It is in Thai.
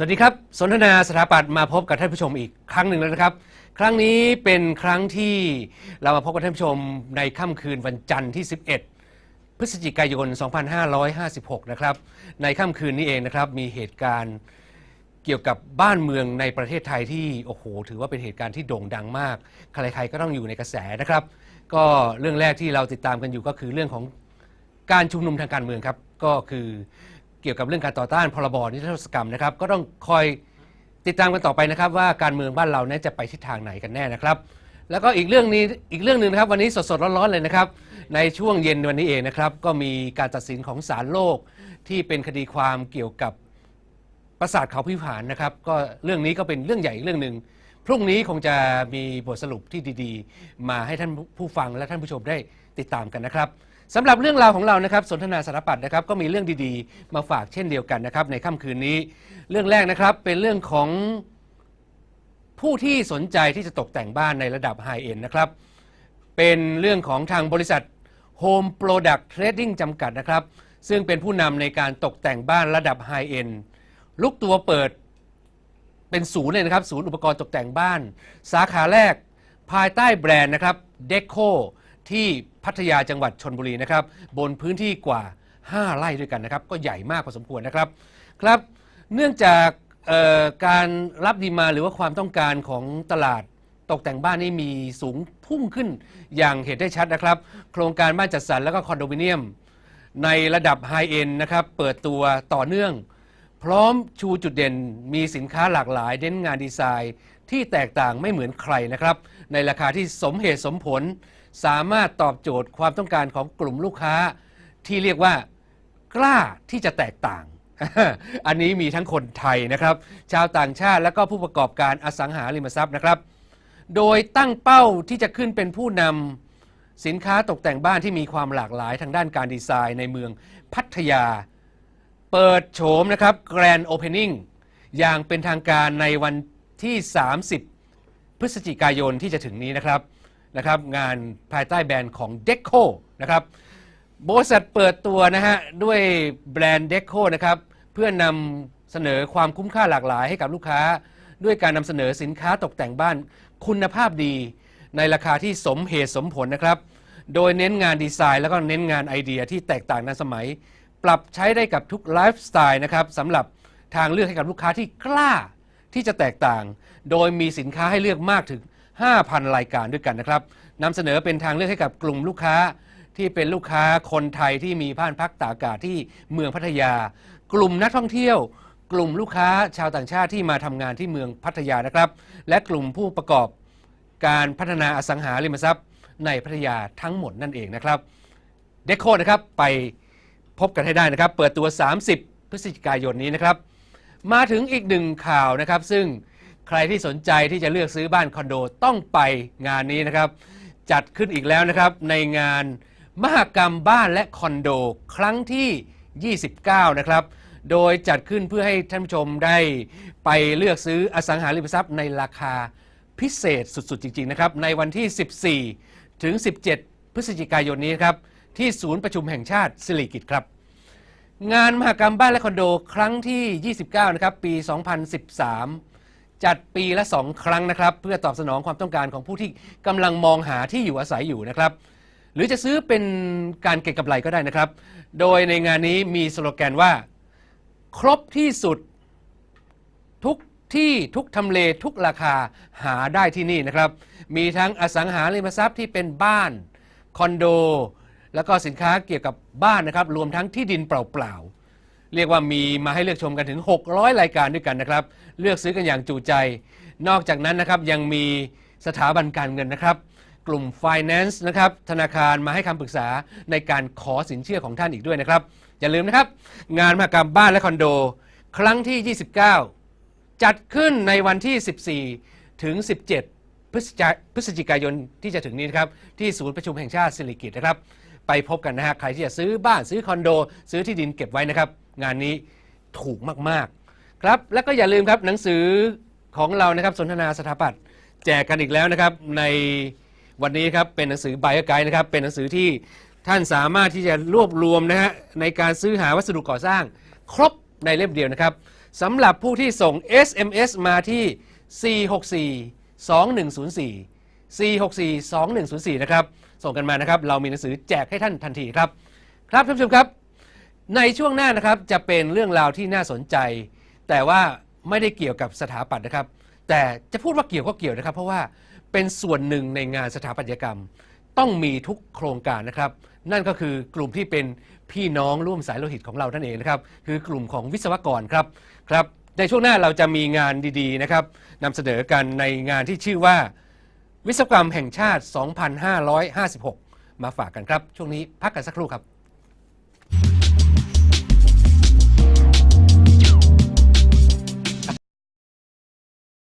สวัสดีครับ สนทนาสถาปัตย์มาพบกับท่านผู้ชมอีกครั้งหนึ่งแล้วนะครับ ครั้งนี้เป็นครั้งที่เรามาพบกับท่านผู้ชมในค่ำคืนวันจันทร์ที่ 11 พฤศจิกายน 2556 นะครับ ในค่ำคืนนี้เองนะครับมีเหตุการณ์เกี่ยวกับบ้านเมืองในประเทศไทยที่โอ้โหถือว่าเป็นเหตุการณ์ที่โด่งดังมาก ใครๆก็ต้องอยู่ในกระแสนะครับ ก็เรื่องแรกที่เราติดตามกันอยู่ก็คือเรื่องของการชุมนุมทางการเมืองครับก็คือ เกี่ยวกับเรื่องการต่อต้านพรบนิรโทษกรรมนะครับ ก็ต้องคอยติดตามกันต่อไปนะครับ ว่าการเมืองบ้านเราเนี่ยจะไปทิศทางไหนกันแน่นะครับ แล้วก็อีกเรื่องนี้อีกเรื่องหนึ่งนะครับวันนี้สดๆร้อนๆเลยนะครับ ในช่วงเย็นวันนี้เองนะครับ ก็มีการตัดสินของศาลโลกที่เป็นคดีความเกี่ยวกับปราสาทเขาพิพานนะครับ ก็เรื่องนี้ก็เป็นเรื่องใหญ่อีกเรื่องหนึ่งพรุ่งนี้คงจะมีบทสรุปที่ดี ๆ มาให้ท่านผู้ฟังและท่านผู้ชมได้ติดตามกันนะครับ สำหรับเรื่องราวของเรานะครับสนทนาสารปัดนะครับก็มีเรื่องดีๆ มาฝากเช่นเดียวกันนะครับในค่ำคืนนี้ เรื่องแรกนะครับเป็นเรื่องของผู้ที่สนใจที่จะตกแต่งบ้านในระดับไฮเอ็นนะครับ เป็นเรื่องของทางบริษัท Home Product Trading จำกัดนะครับ ซึ่งเป็นผู้นำในการตกแต่งบ้านระดับไฮเอ็นลุกตัวเปิดเป็นศูนย์เลยนะครับ ศูนย์อุปกรณ์ตกแต่งบ้าน สาขาแรกภายใต้แบรนด์นะครับเดโค ที่พัทยาจังหวัดชนบุรีนะครับ บนพื้นที่กว่า 5 ไร่ด้วยกันนะครับ ก็ใหญ่มากพอสมควรนะครับครับ เนื่องจากการรับดีมาหรือว่าความต้องการของตลาดตกแต่งบ้านนี่มีสูงพุ่งขึ้นอย่างเห็นได้ชัดนะครับ โครงการบ้านจัดสรรแล้วก็คอนโดมิเนียม ในระดับไฮเอ็นนะครับ เปิดตัวต่อเนื่อง พร้อมชูจุดเด่นมีสินค้าหลากหลายเน้นงานดีไซน์ ที่แตกต่างไม่เหมือนใครนะครับ ในราคาที่สมเหตุสมผล สามารถตอบโจทย์ความต้องการของกลุ่มลูกค้า ที่เรียกว่ากล้าที่จะแตกต่าง อันนี้มีทั้งคนไทยนะครับ ชาวต่างชาติและก็ผู้ประกอบการอสังหาริมทรัพย์นะครับ โดยตั้งเป้าที่จะขึ้นเป็นผู้นำสินค้าตกแต่งบ้านที่มีความหลากหลายทางด้านการดีไซน์ในเมืองพัทยา เปิดโฉมนะครับ Grand Opening อย่างเป็นทางการในวัน ที่ 30 พฤศจิกายนที่จะถึงนี้นะครับนะครับงานภายใต้แบรนด์ของ Deco นะครับบริษัทเปิดตัวนะฮะด้วยแบรนด์ Deco นะครับเพื่อนำเสนอความคุ้มค่าหลากหลายให้กับลูกค้า ด้วยการนำเสนอสินค้าตกแต่งบ้านคุณภาพดีในราคาที่สมเหตุสมผลนะครับ โดยเน้นงานดีไซน์แล้วก็เน้นงานไอเดียที่แตกต่างทันสมัย ปรับใช้ได้กับทุกไลฟ์สไตล์นะครับสำหรับทางเลือกให้กับลูกค้าที่กล้า ที่จะแตกต่าง โดยมีสินค้าให้เลือกมากถึง 5,000 รายการด้วยกันนะครับนำเสนอเป็นทางเลือกให้กับกลุ่มลูกค้าที่เป็นลูกค้าคนไทยที่มีบ้านพักตากอากาศที่เมืองพัทยา กลุ่มนักท่องเที่ยว กลุ่มลูกค้าชาวต่างชาติที่มาทำงานที่เมืองพัทยานะครับ และกลุ่มผู้ประกอบการพัฒนาอสังหาริมทรัพย์ในพัทยาทั้งหมดนั่นเองนะครับเดโคนะครับไปพบกันให้ได้นะครับ เปิดตัว 30 พฤศจิกายนนี้นะครับ มาถึงอีกหนึ่งข่าวนะครับ ซึ่งใครที่สนใจที่จะเลือกซื้อบ้านคอนโดต้องไปงานนี้นะครับ จัดขึ้นอีกแล้วนะครับ ในงานมหกรรมบ้านและคอนโด ครั้งที่ 29 นะครับ โดยจัดขึ้นเพื่อให้ท่านผู้ชมได้ไปเลือกซื้ออสังหาริมทรัพย์ในราคาพิเศษสุด ๆ จริง ๆ นะครับ ในวันที่ 14 ถึง 17 พฤศจิกายนนี้ครับ ที่ศูนย์ประชุมแห่งชาติสิริกิติ์ครับ งานมหกรรมบ้านและคอนโดครั้งที่ 29 นะครับ ปี 2013 จัดปีละ 2 ครั้งนะครับ เพื่อตอบสนองความต้องการของผู้ที่กำลังมองหาที่อยู่อาศัยอยู่นะครับ หรือจะซื้อเป็นการเก็งกำไรก็ได้นะครับ โดยในงานนี้มีสโลแกนว่า ครบที่สุดทุกที่ทุกทำเลทุกราคาหาได้ที่นี่นะครับ มีทั้งอสังหาริมทรัพย์ที่เป็นบ้าน คอนโด แล้วก็สินค้าเกี่ยวกับบ้านนะครับ รวมทั้งที่ดินเปล่าๆ เรียกว่ามีมาให้เลือกชมกันถึง 600 รายการด้วยกันนะครับ เลือกซื้อกันอย่างจูใจ นอกจากนั้นนะครับยังมีสถาบันการเงินนะครับ กลุ่ม Finance นะครับธนาคารมาให้คำปรึกษาในการขอสินเชื่อของท่านอีกด้วยนะครับ อย่าลืมนะครับ งานมหกรรมบ้านและคอนโด ครั้งที่ 29 จัดขึ้นในวันที่ 14 ถึง 17พฤศจิกาพฤศจิกายนที่จะถึงนี้นะครับ ที่ศูนย์ประชุมแห่งชาติสิริกิติ์นะครับ ไปพบกันนะฮะใครที่จะซื้อบ้านซื้อคอนโด ซื้อที่ดินเก็บไว้นะครับ งานนี้ถูกมากๆ ครับ แล้วก็อย่าลืมครับหนังสือของเรานะครับสนทนาสถาปัตย์แจกกันอีกแล้วนะครับในวันนี้ครับเป็นหนังสือไบไกด์นะครับเป็นหนังสือที่ท่านสามารถที่จะรวบรวมนะฮะในการซื้อหาวัสดุก่อสร้าง ครบในเล่มเดียวนะครับสำหรับผู้ที่ส่ง SMS มาที่ 464 2104 464 2104 นะครับ ส่งกันมานะครับ เรามีหนังสือแจกให้ท่านทันทีครับ ครับท่านผู้ชมครับ ในช่วงหน้านะครับจะเป็นเรื่องราวที่น่าสนใจ แต่ว่าไม่ได้เกี่ยวกับสถาปัตย์นะครับ แต่จะพูดว่าเกี่ยวก็เกี่ยวนะครับ เพราะว่าเป็นส่วนหนึ่งในงานสถาปัตยกรรม ต้องมีทุกโครงการนะครับ นั่นก็คือกลุ่มที่เป็นพี่น้องร่วมสายโลหิตของเราท่านเองนะครับ คือกลุ่มของวิศวกรครับครับในช่วงหน้าเราจะมีงานดีๆนะครับนำเสนอกันในงานที่ชื่อว่า วิศวกรรมแห่งชาติ 2556 มาฝากกันครับ ช่วงนี้พักกันสักครู่ครับ